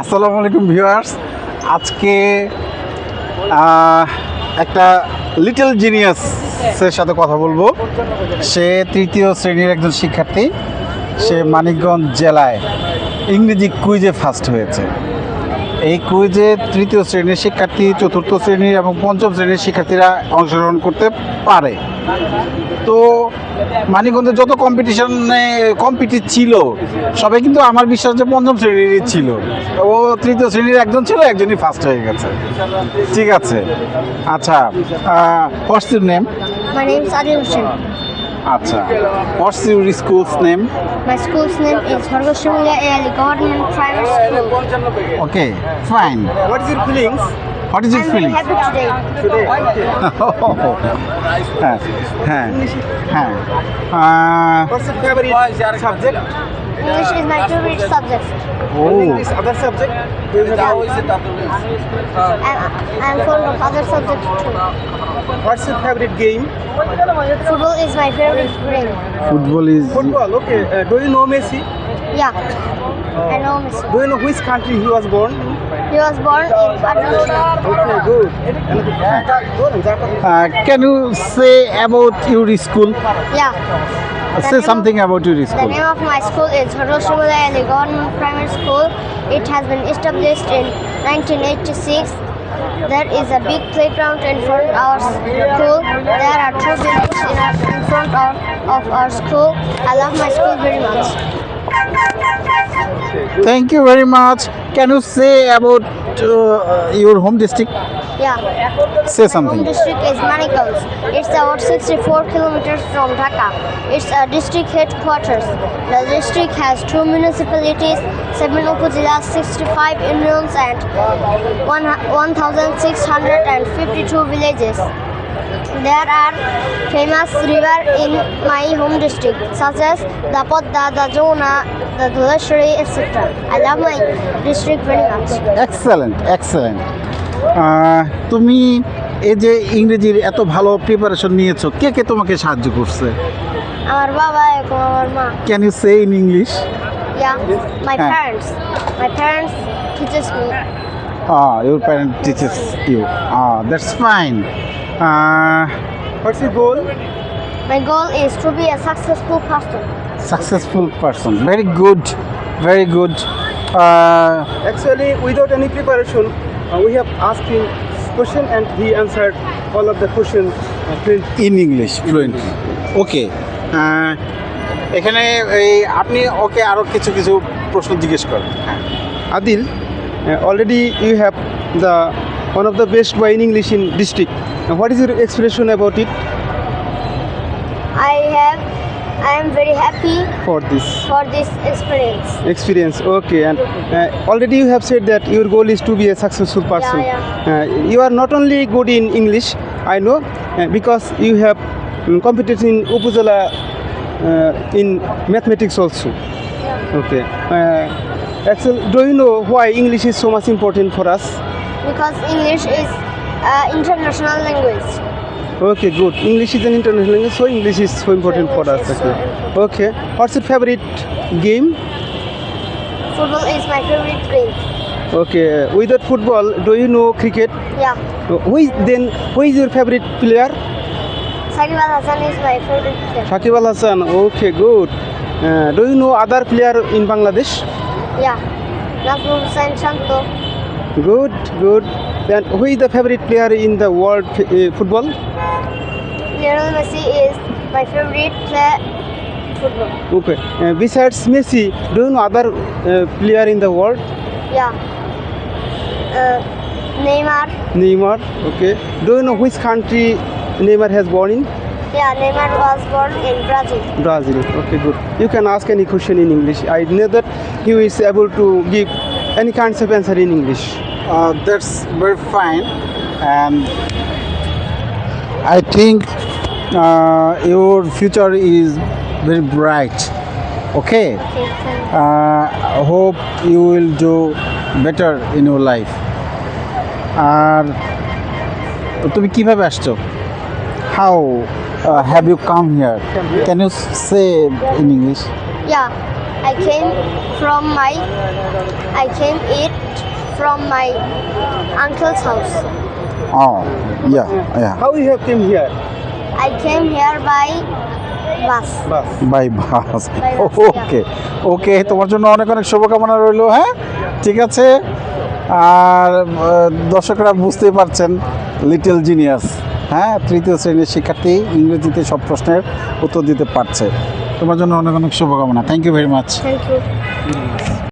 আসসালামু আলাইকুম ভিউয়ার্স। আজকে একটা লিটল জিনিয়াসের সাথে কথা বলব। সে তৃতীয় শ্রেণির একজন শিক্ষার্থী। সে মানিকগঞ্জ জেলায় ইংরেজি কুইজে ফার্স্ট হয়েছে। এই কুইজে তৃতীয় শ্রেণির শিক্ষার্থী, চতুর্থ শ্রেণির এবং পঞ্চম শ্রেণির শিক্ষার্থীরা অংশগ্রহণ করতে পারে। তো মানিকগঞ্জে যত কম্পিটিশনে কম্পিটি ছিল, সবাই কিন্তু আমার বিশ্বাস যে পঞ্চম শ্রেণীরই ছিল। ও তৃতীয় শ্রেণির একজন ছিল, একজনই ফার্স্ট হয়ে গেছে। ঠিক আছে। আচ্ছা ইউর নেম. আচ্ছা what's your schools name My school's name is Hargoshamulia Ali Government Primary School. Okay fine What is your feelings what is your I'm very feeling happy today. today? হ্যাঁ হ্যাঁ হ্যাঁ ah, What's your favorite subject? English is my favorite subject. Oh. This other subject? How is it otherwise? I'm, I'm fond of other subjects too. What's your favorite game? Football is my favorite game. Football is... Football, okay. Uh, do you know Messi? Yeah, I know Messi. Do you know which country he was born? He was born in Argentina. Okay, good. Uh, uh, can you say about your school? Yeah. Say something about your school. The name of my school is Haroshimula Ali Government Primary School. It has been established in 1986. There is a big playground in front of our school. There are two buildings in, our, in front of, of our school. I love my school very much. Thank you very much. Can you say about uh, uh, your home district? Yeah. Say something. My home district is Manacles. It's about 64 kilometers from Dhaka. It's a district headquarters. The district has two municipalities, 7 upazilas, 65 unions and 1,652 villages. There are famous rivers in my home district, such as the Podda, the Jona, the Dhuleshwari, etc. I love my district very much. Excellent excellent তুমি এই যে ইংরেজির এত ভালো preparation নিয়েছো কে কে তোমাকে সাহায্য করছে আমার বাবা এবং আমার মা can you say in English Yeah, my parents. My parents teaches me. Ah, your parent teaches you. Ah, that's fine. Uh, What's your goal? My goal is to be a successful person. successful person. Very good. Very good. Uh, Actually, without any preparation, uh, we have asked him question and he answered all of the questions. Uh, in English fluently. Okay. Uh, এখানে এই আপনি ওকে আরও কিছু কিছু প্রশ্ন জিজ্ঞেস করেন হ্যাঁ Adil, uh, already you have the one of the best in English in district. Uh, what is your expression about it I have. I am very happy for this for this experience. experience? Okay, and uh, already you have said that your goal is to be a successful person. yeah. Uh, you are not only good in English, I know, uh, because you have um, competed in Upuzala uh, in mathematics also. Yeah. Okay. Uh, Axel, do you know why English is so much important for us? Because English is uh, international language. Okay, good. English is an international language, so English is so important for us. Is so Okay. important. okay. What's your favorite game? Football is my favorite game. Okay. Without football, do you know cricket? Yeah. Who is then? Who is your favorite player? Sakib Al Hassan is my favorite player. Shakib Al Hassan. Okay, good. Uh, do you know other player in Bangladesh? Yeah. Nazmul Hussain Shanto. Good, good. Then who is the favorite player in the world uh, football? Lionel Messi is my favorite player. Football. Okay. Uh, besides Messi, do you know other uh, player in the world? Yeah. Uh, Neymar. Neymar. Okay. Do you know which country Neymar has born in? Yeah, Neymar was born in Brazil. Brazil. Okay, good. You can ask any question in English. I know that he is able to give any kinds of answer in English uh, that's very fine and I think uh, your future is very bright. Okay. Okay, thank uh, I hope you will do better in your life আর তুমি কিভাবে আসছো how have you come here can you say in English Yeah, I came from my. I came it from my uncle's house. Oh, yeah, yeah. How you have came here? I came here by bus. Bus. By bus, okay okay তোমার জন্য অনেক অনেক শুভকামনা রইল হ্যাঁ ঠিক আছে আর দর্শকরা বুঝতেই পারছেন লিটল জিনিয়াস হ্যাঁ তৃতীয় শ্রেণির শিক্ষার্থী ইংরেজিতে সব প্রশ্নের উত্তর দিতে পারছে তোমার জন্য অনেক অনেক শুভকামনা thank you very much Thank you.